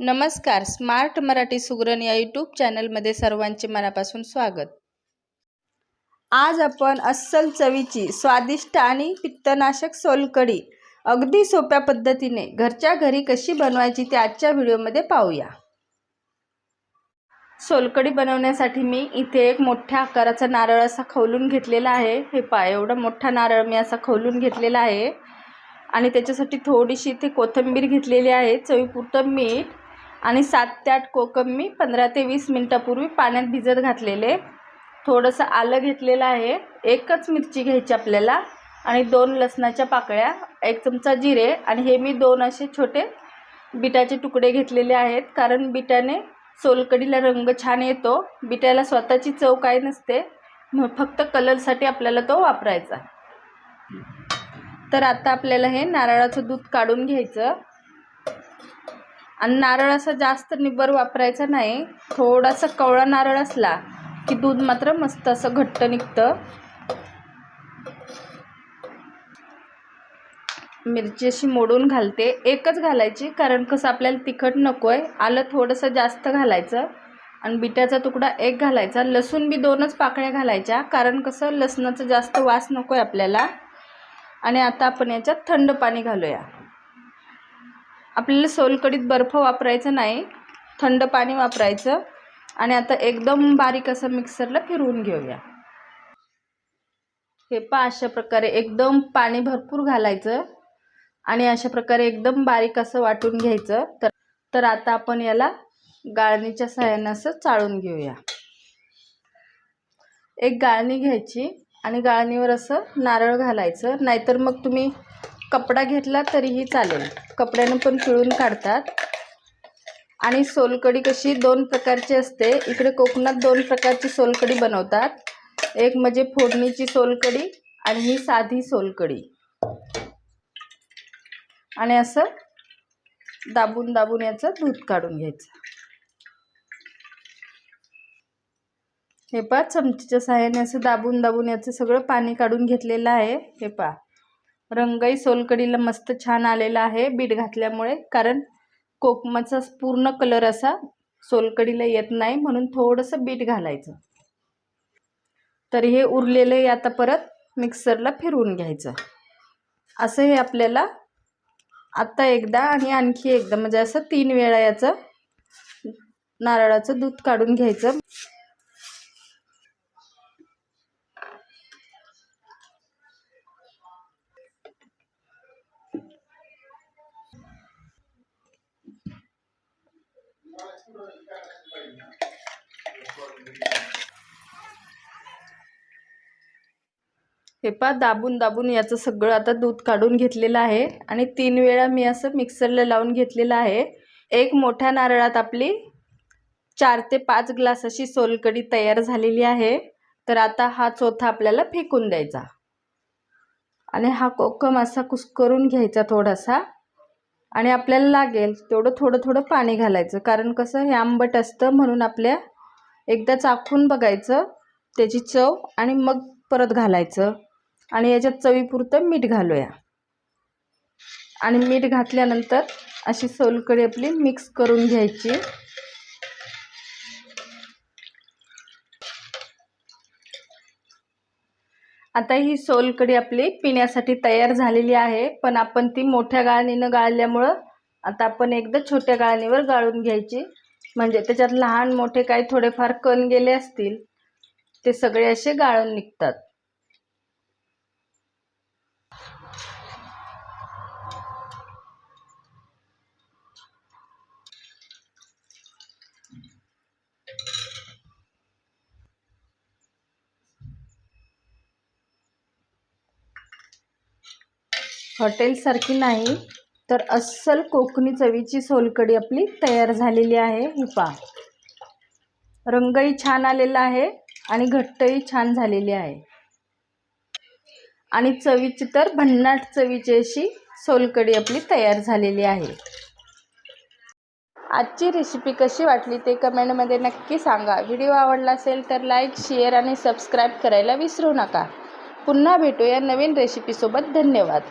नमस्कार स्मार्ट मराठी सुगरण या यूट्यूब चॅनलमध्ये सर्वांचे मनापासून स्वागत. आज आपण अस्सल चवीची स्वादिष्ट आणि पित्तनाशक सोलकढी अगदी सोप्या पद्धतीने घरच्या घरी कशी बनवायची ते आजच्या व्हिडिओमध्ये पाहूया. सोलकढी बनवण्यासाठी मी इथे एक मोठ्या आकाराचा नारळ असा खवलून घेतलेला आहे. हे पा एवढा मोठा नारळ मी असा खवलून घेतलेला आहे. आणि त्याच्यासाठी थोडीशी इथे कोथिंबीर घेतलेली आहे चवीपुरतं मीठ आणि सात ते आठ कोकम मी पंधरा ते वीस मिनटापूर्वी पाण्यात भिजत घातलेले. थोडंसं आलं घेतलेलं आहे. एकच मिरची घ्यायची आपल्याला आणि दोन लसणाच्या पाकळ्या एक चमचा जिरे आणि हे मी दोन असे छोटे बिटाचे तुकडे घेतलेले आहेत. कारण बिटाने सोलकडीला रंग छान येतो. बिटाला स्वतःची चव काय नसते. फक्त कलरसाठी आपल्याला तो वापरायचा. तर आता आपल्याला हे नारळाचं दूध काढून घ्यायचं. आणि नारळ असं जास्त निब्बर वापरायचा नाही. थोडासा कवळा नारळ असला की दूध मात्र मस्त असं घट्ट निघतं. मिरची अशी मोडून घालते. एकच घालायची कारण कसं आपल्याला तिखट नको आहे आलं थोडंसं जास्त घालायचं. आणि बिट्याचा तुकडा एक घालायचा. लसूण बी दोनच पाकळ्या घालायच्या कारण कसं लसणाचं जास्त वास नको आहे आपल्याला. आणि आता आपण याच्यात थंड पाणी घालूया. आपल्याला सोलकडीत बर्फ वापरायचं नाही थंड पाणी वापरायचं आणि आता एकदम बारीक असं मिक्सरला फिरवून घेऊया. हे पा अशा प्रकारे एकदम पाणी भरपूर घालायचं आणि अशा प्रकारे एकदम बारीक असं वाटून घ्यायचं. तर तर आता आपण याला गाळणीच्या सहाय्यानं असं चाळून घेऊया. एक गाळणी घ्यायची आणि गाळणीवर असं नारळ घालायचं. नाहीतर मग तुम्ही कपडा घेतला तरीही चालेल. कपड्यानं पण पिळून काढतात. आणि सोलकढी कशी दोन प्रकारची असते. इकडे कोकणात दोन प्रकारची सोलकढी बनवतात. एक म्हणजे फोडणीची सोलकढी आणि ही साधी सोलकढी. आणि असं दाबून दाबून याचं दूध काढून घ्यायचं. हे पहा चमचीच्या सहाय्याने असं दाबून दाबून याचं सगळं पाणी काढून घेतलेलं आहे. हे पहा. रंगही सोलकडीला मस्त छान आलेला आहे बीट घातल्यामुळे कारण कोकमाचा पूर्ण कलर असा सोलकडीला येत नाही म्हणून थोडंसं बीट घालायचं. तर हे उरलेले आता परत मिक्सरला फिरवून घ्यायचं. असं हे आपल्याला आत्ता एकदा आणि आणखी एकदा म्हणजे असं तीन वेळा याचं नारळाचं दूध काढून घ्यायचं. हे पा दाबून दाबून याचं सगळं आता दूध काढून घेतलेलं आहे. आणि तीन वेळा मी असं मिक्सरला लावून घेतलेलं आहे. एक मोठ्या नारळात आपली चार ते पाच ग्लास अशी सोलकडी तयार झालेली आहे. तर आता हा चोथा आपल्याला फेकून द्यायचा. आणि हा कोकम असा कुस्करून घ्यायचा थोडासा. आणि आपल्याला लागेल तेवढं थोडं थोडं पाणी घालायचं. कारण कसं हे आंबट असतं म्हणून आपल्या एकदा चाखून बघायचं त्याची चव आणि मग परत घालायचं. आणि याच्यात चवीपुरतं मीठ घालूया. आणि मीठ घातल्यानंतर अशी सोलकडी आपली मिक्स करून घ्यायची. आता ही सोलकढी आपली पिण्यासाठी तयार झालेली आहे पण आपण ती मोठ्या गाळणीनं गाळल्यामुळं आता आपण एकदा छोट्या गाळणीवर गाळून घ्यायची. म्हणजे त्याच्यात लहान मोठे काही थोडेफार कण गेले असतील ते सगळे असे गाळून निघतात. हॉटेलसारखी नाही तर अस्सल कोकणी चवीची सोलकढी आपली तयार झालेली आहे. ही पा रंगही छान आलेला आहे आणि घट्टही छान झालेली आहे. आणि चवीची तर भन्नाट चवीची अशी सोलकढी आपली तयार झालेली आहे. आजची रेसिपी कशी वाटली ते कमेंटमध्ये नक्की सांगा. व्हिडिओ आवडला असेल तर लाईक शेअर आणि सबस्क्राईब करायला विसरू नका. पुन्हा भेटूया नवीन रेसिपीसोबत धन्यवाद.